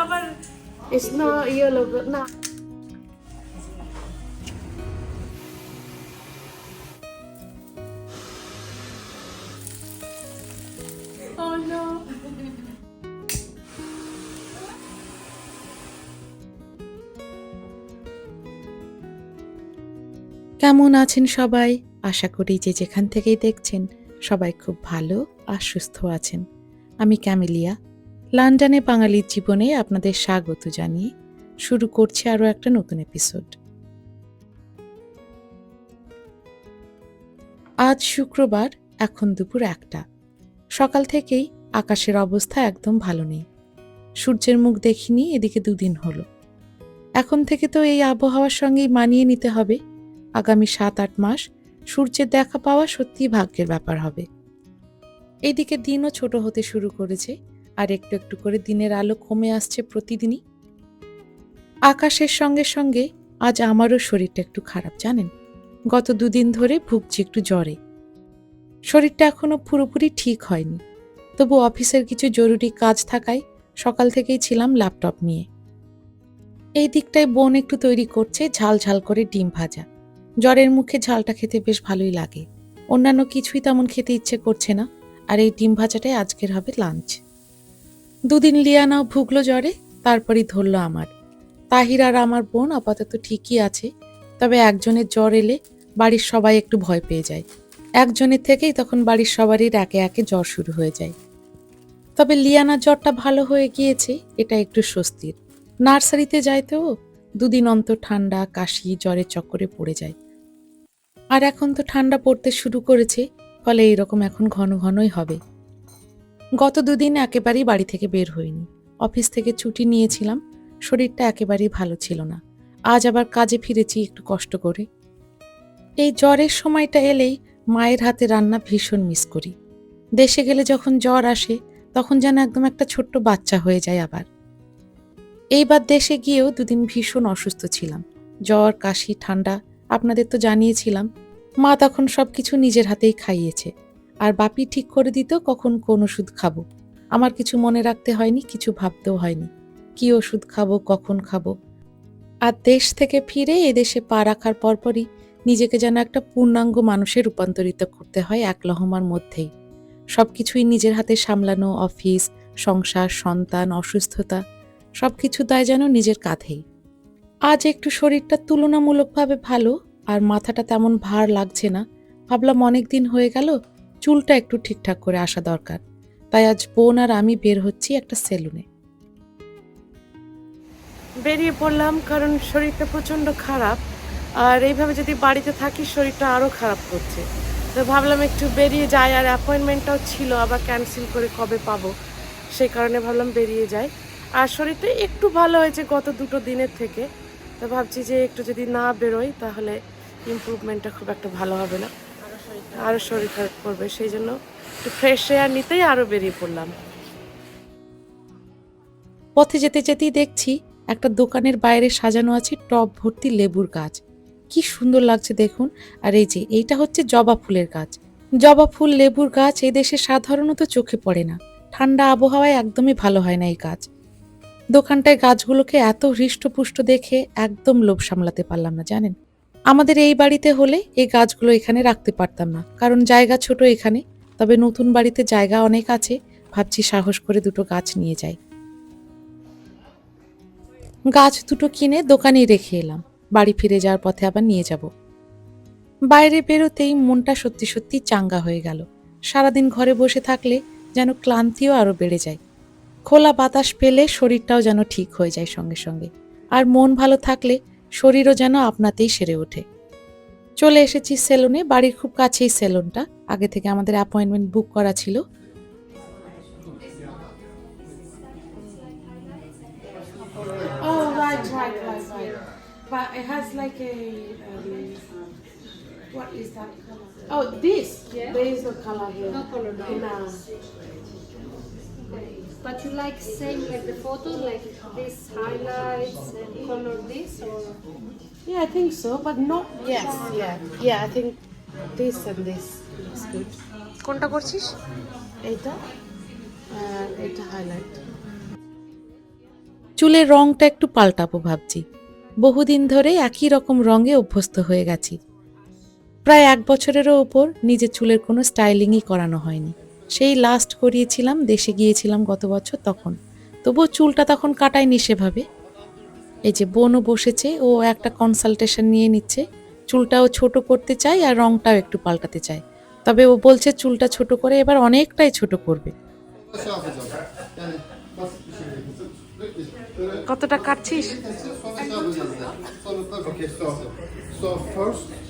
আবার it's no yellow না Oh no. কেমন আছেন সবাই? আশা করি যে যেখান থেকেই দেখছেন সবাই খুব ভালো আর সুস্থ আছেন। আমি ক্যামেলিয়া লন্ডনে বাঙালির জীবনে আপনাদের স্বাগত জানিয়ে শুরু করছি আরও একটা নতুন এপিসোড আজ শুক্রবার, এখন দুপুর একটা। সকাল থেকেই আকাশের অবস্থা একদম ভালো নেই। সূর্যের মুখ দেখিনি, এদিকে দুদিন হলো। এখন থেকে তো এই আবহাওয়ার সঙ্গেই মানিয়ে নিতে হবে। আগামী সাত আট মাস সূর্যের দেখা পাওয়া সত্যিই ভাগ্যের ব্যাপার হবে। এদিকে দিনও ছোট হতে শুরু করেছে। আর একটু একটু করে দিনের আলো কমে আসছে প্রতিদিনই। আকাশের সঙ্গে সঙ্গে আজ আমারও শরীরটা একটু খারাপ, জানেন? গত দুদিন ধরে ভুগছি একটু জ্বরে। শরীরটা এখনও পুরোপুরি ঠিক হয়নি। তবু অফিসের কিছু জরুরি কাজ থাকায় সকাল থেকেই ছিলাম ল্যাপটপ নিয়ে। এই দিকটায় বোন একটু তৈরি করছে ঝাল ঝাল করে ডিম ভাজা। জ্বরের মুখে ঝালটা খেতে বেশ ভালোই লাগে। অন্যান্য কিছুই তেমন খেতে ইচ্ছে করছে না। আর এই ডিম ভাজাটাই আজকের হবে লাঞ্চ। দুদিন লিয়ানাও ভুগলো জ্বরে, তারপরই ধরলো আমার। তাহির আর আমার বোন আপাতত ঠিকই আছে, তবে একজনের জ্বর এলে বাড়ির সবাই একটু ভয় পেয়ে যায়। একজনের থেকেই তখন বাড়ির সবারই একে একে জ্বর শুরু হয়ে যায়। তবে লিয়ানার জ্বরটা ভালো হয়ে গিয়েছে, এটা একটু স্বস্তির। নার্সারিতে যায় তো দুদিন অন্তর ঠান্ডা, কাশি, জ্বরের চক্করে পড়ে যায়। আর এখন তো ঠান্ডা পড়তে শুরু করেছে, ফলে এরকম এখন ঘন ঘনই হবে। গত দুদিন একেবারেই বাড়ি থেকে বের হইনি। অফিস থেকে ছুটি নিয়েছিলাম, শরীরটা একেবারেই ভালো ছিল না। আজ আবার কাজে ফিরেছি একটু কষ্ট করে। এই জ্বরের সময়টা এলেই মায়ের হাতে রান্না ভীষণ মিস করি। দেশে গেলে যখন জ্বর আসে, তখন যেন একদম একটা ছোট্ট বাচ্চা হয়ে যায় আবার। এইবার দেশে গিয়েও দুদিন ভীষণ অসুস্থ ছিলাম। জ্বর, কাশি, ঠান্ডা আপনাদের তো জানিয়েছিলাম। মা তখন সব কিছু নিজের হাতেই খাইয়েছে। আর বাপি ঠিক করে দিত কখন কোন ওষুধ খাব। আমার কিছু মনে রাখতে হয়নি, কিছু ভাবতেও হয়নি। কি ওষুধ খাব, কখন খাব? আর দেশ থেকে ফিরে এদেশে পা রাখার পরপরই নিজেকে যেন একটা পূর্ণাঙ্গ মানুষে রূপান্তরিত করতে হয় এক লহমার মধ্যেই। সব কিছুই নিজের হাতে সামলানো, অফিস, সংসার, সন্তান, অসুস্থতা সব কিছু দায় যেন নিজের কাঁধেই। আজ একটু শরীরটা তুলনামূলকভাবে ভালো আর মাথাটা তেমন ভার লাগছে না। ভাবলাম অনেক দিন হয়ে গেল চুলটা একটু ঠিকঠাক করে আসা দরকার। তাই আজ বোন আর আমি বের হচ্ছি একটা সেলুনে। বেরিয়ে পড়লাম কারণ শরীরটা প্রচণ্ড খারাপ। আর এইভাবে যদি বাড়িতে থাকি, শরীরটা আরও খারাপ করছে। তো ভাবলাম একটু বেরিয়ে যাই, আর অ্যাপয়েন্টমেন্টটাও ছিল, আবার ক্যান্সেল করে কবে পাবো? সেই কারণে ভাবলাম বেরিয়ে যাই। আর শরীরটা একটু ভালো হয়েছে গত দুটো দিনের থেকে। তো ভাবছি যে একটু যদি না বেরোই, তাহলে ইমপ্রুভমেন্টটা খুব একটা ভালো হবে না। আরও শরীর খারাপ করবে, সেই জন্য একটু ফ্রেশ এয়ার নিতেই আরও বেরিয়ে পড়লাম। পথে যেতে যেতেই দেখছি একটা দোকানের বাইরে সাজানো আছে টব ভর্তি লেবুর গাছ। কি সুন্দর লাগছে দেখুন। আর এই যে, এইটা হচ্ছে জবা ফুলের গাছ। জবা ফুল, লেবুর গাছ এই দেশে সাধারণত চোখে পড়ে না। ঠান্ডা আবহাওয়ায় একদমই ভালো হয় না এই গাছ। দোকানটায় গাছগুলোকে এত হৃষ্টপুষ্ট দেখে একদম লোভ সামলাতে পারলাম না, জানেন? আমাদের এই বাড়িতে হলে এই গাছগুলো এখানে রাখতে পারতাম না। কারণ জায়গা ছোট এখানে, তবে নতুন বাড়িতে জায়গা অনেক আছে, ভাবছি সাহস করে দুটো গাছ নিয়ে যাই। গাছ দুটো কিনে দোকানেই রেখে এলাম, বাড়ি ফিরে যাওয়ার পথে আবার নিয়ে যাব। বাইরে বেরোতেই মনটা সত্যি সত্যি চাঙ্গা হয়ে গেল। সারাদিন ঘরে বসে থাকলে যেন ক্লান্তিও আরও বেড়ে যায়। খোলা বাতাস পেলে শরীরটাও যেন ঠিক হয়ে যায় সঙ্গে সঙ্গে। আর মন ভালো থাকলে শরীরও যেন আপনাতেই সেরে ওঠে চলে এসেছি সেলুনে বাড়ির খুব কাছেই সেলুনটা আগে থেকে আমাদের অ্যাপয়েন্টমেন্ট বুক করা ছিল What is that color? Oh, this. Yeah. There is a color here. No color, no. Uh, But you like same like the photo, like this highlights and color this or Yeah, I think so, but not. Yes, yeah, yeah. I think this and this looks good. কোনটা করছিস এইটা আর এটা highlight চুলের রংটা একটু পাল্টাবো ভাবছি বহুদিন ধরে একই রকম রঙে অভ্যস্ত হয়ে গেছি প্রায় এক বছরেরও ওপর নিজের চুলের কোনো স্টাইলিংই করানো হয়নি সেই লাস্ট করিয়েছিলাম দেশে গিয়েছিলাম গত বছর তখন। তবুও চুলটা তখন কাটায়নি সেভাবে। এই যে বোনও বসেছে ও একটা কনসালটেশন নিয়ে নিচ্ছে। চুলটাও ছোট করতে চায় আর রংটাও একটু পাল্টাতে চায়। তবে ও বলছে চুলটা ছোট করে এবার অনেকটাই ছোট করবে। কতটা yapacağım.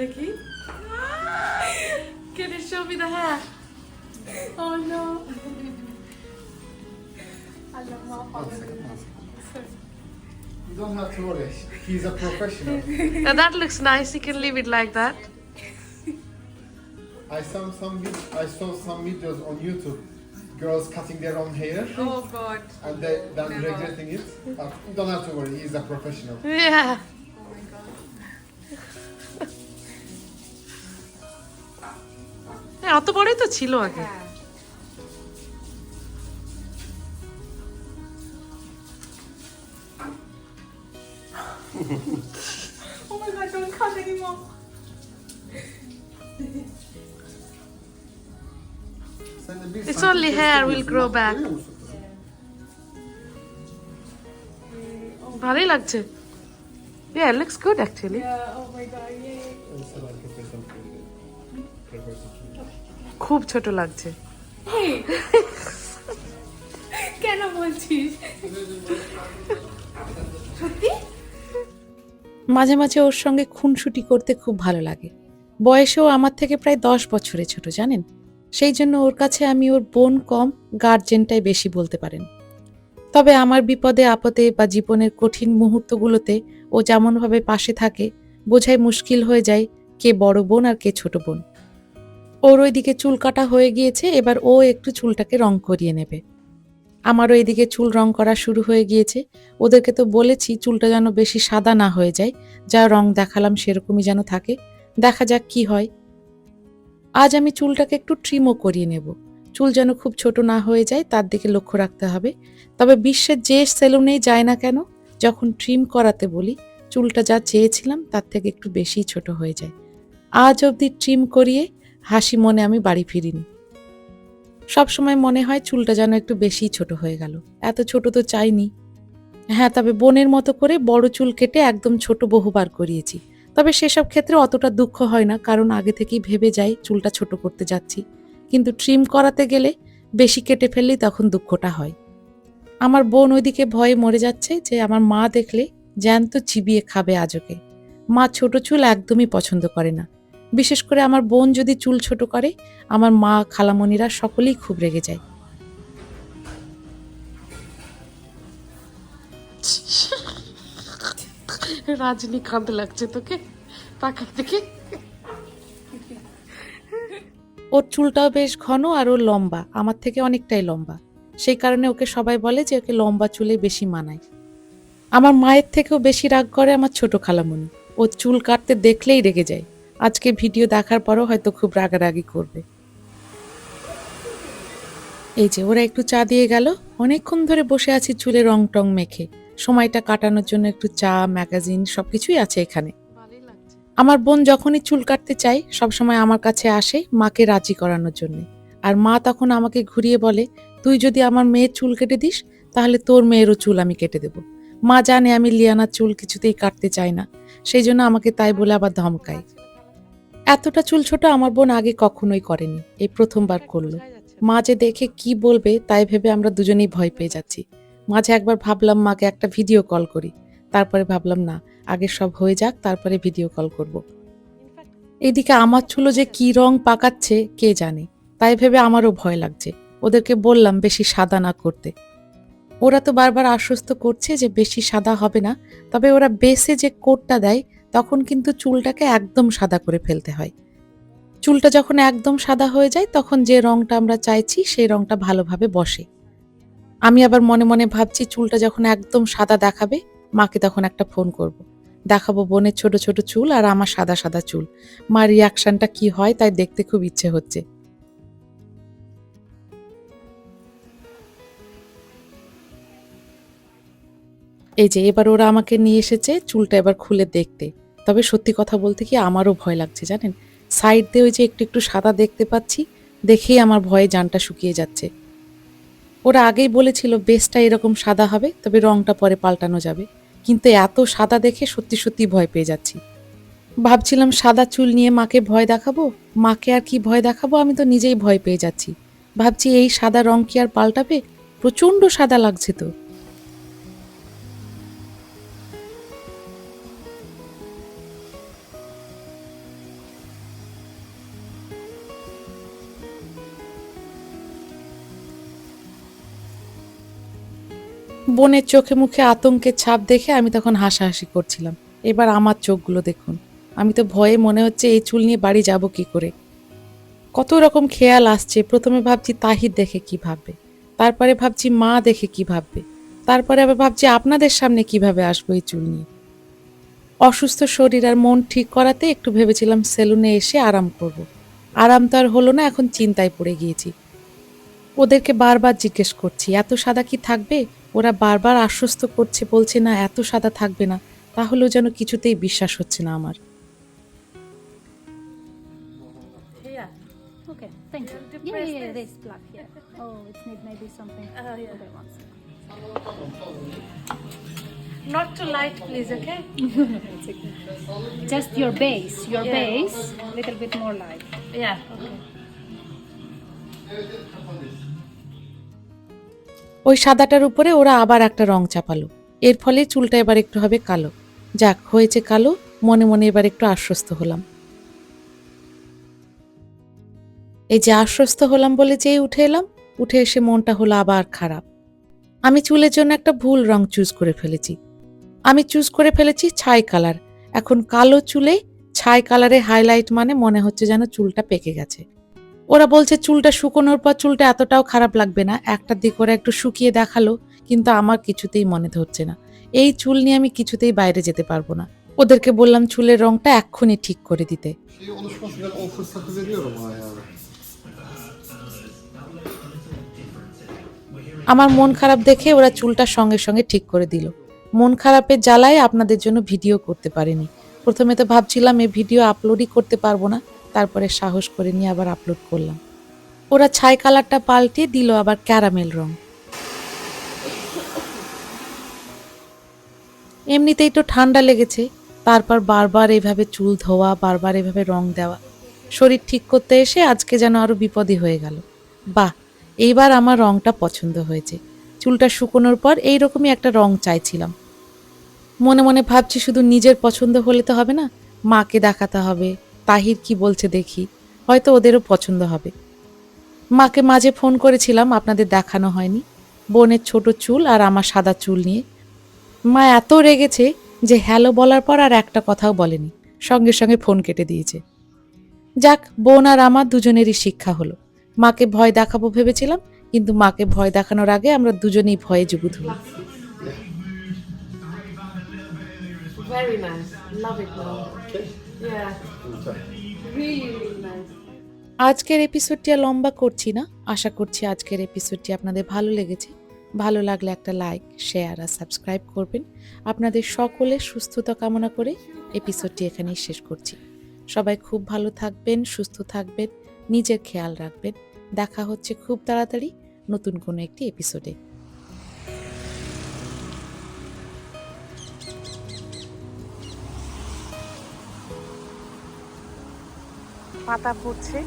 দেখি Can you show me the hair? Oh no. You don't have to worry. He's a professional. Now that looks nice. You can leave it like that. I saw some vid- I saw some videos on YouTube. Girls cutting their own hair Oh God. and they then regretting it. But you don't have to worry. He's a professional. Yeah. হ্যাঁ অত বড়ই তো ছিল আগে oh my God! Don't cut anymore. It's only hair will grow back. ভালোই লাগছে Yeah, it looks good actually. Yeah. Oh my God! Yay. খুব ছোট লাগছে। কেন বলছিস? সত্যি? মাঝে মাঝে ওর সঙ্গে খুনসুটি করতে খুব ভালো লাগে। বয়সেও আমার থেকে প্রায় দশ বছরে ছোট জানেন? সেই জন্য ওর কাছে আমি ওর বোন কম গার্জেনটাই বেশি বলতে পারেন। তবে আমার বিপদে আপদে বা জীবনের কঠিন মুহূর্তগুলোতে ও যেমনভাবে পাশে থাকে বোঝাই মুশকিল হয়ে যায় কে বড় বোন আর কে ছোট বোন। ওর ওইদিকে চুল কাটা হয়ে গিয়েছে, এবার ও একটু চুলটাকে রং করিয়ে নেবে। আমারও এদিকে চুল রং করা শুরু হয়ে গিয়েছে। ওদেরকে তো বলেছি চুলটা যেন বেশি সাদা না হয়ে যায়। যা রং দেখালাম সেরকমই যেন থাকে। দেখা যাক কি হয়। আজ আমি চুলটাকে একটু ট্রিমও করিয়ে নেব। চুল যেন খুব ছোট না হয়ে যায়, তার দিকে লক্ষ্য রাখতে হবে। তবে বিশ্বের যে সেলুনেই যায় না কেন, যখন ট্রিম করাতে বলি, চুলটা যা চেয়েছিলাম তার থেকে একটু বেশি ছোট হয়ে যায়। আজ অবধি ট্রিম করিয়ে হাসি মনে আমি বাড়ি ফিরিনি। সবসময় মনে হয় চুলটা যেন একটু বেশি ছোট হয়ে গেল। এত ছোট তো চাইনি। হ্যাঁ তবে বোনের মতো করে বড় চুল কেটে একদম ছোট বহুবার করিয়েছি। তবে সেসব ক্ষেত্রে অতটা দুঃখ হয় না, কারণ আগে থেকেই ভেবে যাই চুলটা ছোট করতে যাচ্ছি। কিন্তু ট্রিম করাতে গেলে বেশি কেটে ফেললেই তখন দুঃখটা হয়। আমার বোন ওইদিকে ভয়ে মরে যাচ্ছে যে আমার মা দেখলে জ্যান্ত চিবিয়ে খাবে আজকে। মা ছোট চুল একদমই পছন্দ করে না। বিশেষ করে আমার বোন যদি চুল ছোট করে আমার মা খালামণিরা সকলেই খুব রেগে যায়। রাজনীকান্ত লাগছে তোকে? তাকাই দেখে। ওর চুলটাও বেশ ঘন আর ওর লম্বা আমার থেকে অনেকটাই লম্বা। সেই কারণে ওকে সবাই বলে যে ওকে লম্বা চুলে বেশি মানায়। আমার মায়ের থেকেও বেশি রাগ করে আমার ছোট খালামণি। ও চুল কাটতে দেখলেই রেগে যায়। আজকে ভিডিও দেখার পরও হয়তো খুব রাগারাগি করবে। এই যে, ওরা একটু চা দিয়ে গেল। অনেকক্ষণ ধরে বসে আছি চুলে রং টং মেখে। সময়টা কাটানোর জন্য একটু চা, ম্যাগাজিন সবকিছুই আছে এখানে। আমার বোন যখনই চুল কাটতে চাই সবসময় আমার কাছে আসে মাকে রাজি করানোর জন্য। আর মা তখন আমাকে ঘুরিয়ে বলে, তুই যদি আমার মেয়ের চুল কেটে দিস, তাহলে তোর মেয়েরও চুল আমি কেটে দেব। মা জানে আমি লিয়ানার চুল কিছুতেই কাটতে চাই না। সেই জন্য আমাকে তাই বলে আবার ধমকায়। এতটা চুল ছোট আমার বোন আগে কখনোই করেনি। এই প্রথমবার করল। মা যে দেখে কি বলবে তাই ভেবে আমরা দুজনেই ভয় পেয়ে যাচ্ছি। মাঝে একবার ভাবলাম মাকে একটা ভিডিও কল করি। তারপরে ভাবলাম না আগে সব হয়ে যাক তারপরে ভিডিও কল করব। এদিকে আমার চুলো যে কি রং পাকাচ্ছে কে জানে। তাই ভেবে আমারও ভয় লাগছে। ওদেরকে বললাম বেশি সাদা না করতে। ওরা তো বারবার আশ্বস্ত করছে যে বেশি সাদা হবে না তবে ওরা বেসে যে কোটটা দেয় তখন কিন্তু চুলটাকে একদম সাদা করে ফেলতে হয়। চুলটা যখন একদম সাদা হয়ে যায়, তখন যে রংটা আমরা চাইছি, সেই রংটা ভালোভাবে বসে। আমি আবার মনে মনে ভাবছি, চুলটা যখন একদম সাদা দেখাবে, মাকে তখন একটা ফোন করব। দেখাবো বোনের ছোট ছোট চুল আর আমার সাদা সাদা চুল। মার রিয়াকশনটা কি হয়, তাই দেখতে খুব ইচ্ছে হচ্ছে। এই যে, এবার ওরা আমাকে নিয়ে এসেছে চুলটা এবার খুলে দেখতে। তবে সত্যি কথা বলতে কি আমারও ভয় লাগছে জানেন? সাইড দিয়ে ওই যে একটু একটু সাদা দেখতে পাচ্ছি, দেখেই আমার ভয়ে জানটা শুকিয়ে যাচ্ছে। ওরা আগেই বলেছিল বেসটা এরকম সাদা হবে, তবে রংটা পরে পাল্টানো যাবে। কিন্তু এত সাদা দেখে সত্যি সত্যি ভয় পেয়ে যাচ্ছি। ভাবছিলাম সাদা চুল নিয়ে মাকে ভয় দেখাবো, মাকে আর কি ভয় দেখাবো আমি তো নিজেই ভয় পেয়ে যাচ্ছি। ভাবছি এই সাদা রং কি আর পাল্টাবে? প্রচণ্ড সাদা লাগছে তো। বোনের চোখে মুখে আতঙ্কের ছাপ দেখে আমি তখন হাসাহাসি করছিলাম। এবার আমার চোখগুলো দেখুন। আমি তো ভয়ে মনে হচ্ছে এই চুল নিয়ে বাড়ি যাব কি করে? কত রকম খেয়াল আসছে। প্রথমে ভাবছি তাহির দেখে কি ভাববে। তারপরে ভাবছি মা দেখে কি ভাববে। তারপরে আবার ভাবছি আপনাদের সামনে কীভাবে আসব এই চুল নিয়ে। অসুস্থ শরীর আর মন ঠিক করাতে একটু ভেবেছিলাম সেলুনে এসে আরাম করব। আরাম তো আর হলো না, এখন চিন্তায় পড়ে গিয়েছি। ওদেরকে বারবার জিজ্ঞেস করছি, এত সাদা কি থাকবে? ওরা বারবার আশ্বস্ত করছে বলছে না এত সাদা থাকবে না তাহলেও যেন কিছুতেই বিশ্বাস হচ্ছে না আমার Okay, thank you. Yeah, yeah, yeah, this? plug here. Oh, it need maybe something. Oh, yeah. Okay, one second. Not too light, please, okay? It's okay. Just your base, your Yeah. base, a little bit more light. Yeah. ওই সাদাটার উপরে ওরা আবার একটা রং চাপালো। এর ফলে চুলটা এবার একটু হবে কালো। যাক, হয়েছে কালো, মনে মনে এবার একটু আশ্বস্ত হলাম। এই যে আশ্বস্ত হলাম বলে যেই উঠে এলাম, উঠে এসে মনটা হলো আবার খারাপ। আমি চুলের জন্য একটা ভুল রং চুজ করে ফেলেছি। আমি চুজ করে ফেলেছি ছাই কালার। এখন কালো চুলে ছাই কালারে হাইলাইট মানে মনে হচ্ছে যেন চুলটা পেকে গেছে। ওরা বলছে চুলটা শুকোনোর পর চুলটা এতটাও খারাপ লাগবে না একটা দিক ওরা একটু শুকিয়ে দেখাল কিন্তু আমার কিছুতেই মনে ধরছে না। এই চুল নিয়ে আমি কিছুতেই বাইরে যেতে পারব না। ওদেরকে বললাম চুলের রংটা এক্ষুনি ঠিক করে দিতে. আমার মন খারাপ দেখে ওরা চুলটা সঙ্গে সঙ্গে ঠিক করে দিল। মন খারাপের জ্বালায় আপনাদের জন্য ভিডিও করতে পারিনি। প্রথমে তো ভাবছিলাম এই ভিডিও আপলোডই করতে পারব না। তারপরে সাহস করে নিয়ে আবার আপলোড করলাম। ওরা ছাই কালারটা পাল্টে দিল আবার ক্যারামেল রং। এমনিতেই তো ঠান্ডা লেগেছে, তারপর বারবার এইভাবে চুল ধোয়া, বারবার এভাবে রং দেওয়া। শরীর ঠিক করতে এসে আজকে যেন আরও বিপদে হয়ে গেল। বাহ, এইবার আমার রংটা পছন্দ হয়েছে। চুলটা শুকোনোর পর এইরকমই একটা রং চাইছিলাম। মনে মনে ভাবছি শুধু নিজের পছন্দ হলে তো হবে না, মাকে দেখাতে হবে তাহির কি বলছে দেখি হয়তো ওদেরও পছন্দ হবে মাকে মাঝে ফোন করেছিলাম আপনাদের দেখানো হয়নি বোনের ছোট চুল আর আমার সাদা চুল নিয়ে মা এত রেগেছে যে হ্যালো বলার পর আর একটা কথাও বলেনি সঙ্গে সঙ্গে ফোন কেটে দিয়েছে যাক বোন আর আমার দুজনেরই শিক্ষা হলো মাকে ভয় দেখাবো ভেবেছিলাম কিন্তু মাকে ভয় দেখানোর আগে আমরা দুজনেই ভয়ে জুগুত হলাম Very nice. Love it. Yeah. আজকের এপিসোডটি আর লম্বা করছি না। আশা করছি আজকের এপিসোডটি আপনাদের ভালো লেগেছে। ভালো লাগলে একটা লাইক শেয়ার আর সাবস্ক্রাইব করবেন। আপনাদের সকলের সুস্থতা কামনা করে এপিসোডটি এখানেই শেষ করছি। সবাই খুব ভালো থাকবেন, সুস্থ থাকবেন, নিজের খেয়াল রাখবেন। দেখা হচ্ছে খুব তাড়াতাড়ি নতুন কোনো একটি এপিসোডে পাতা পড়ছে।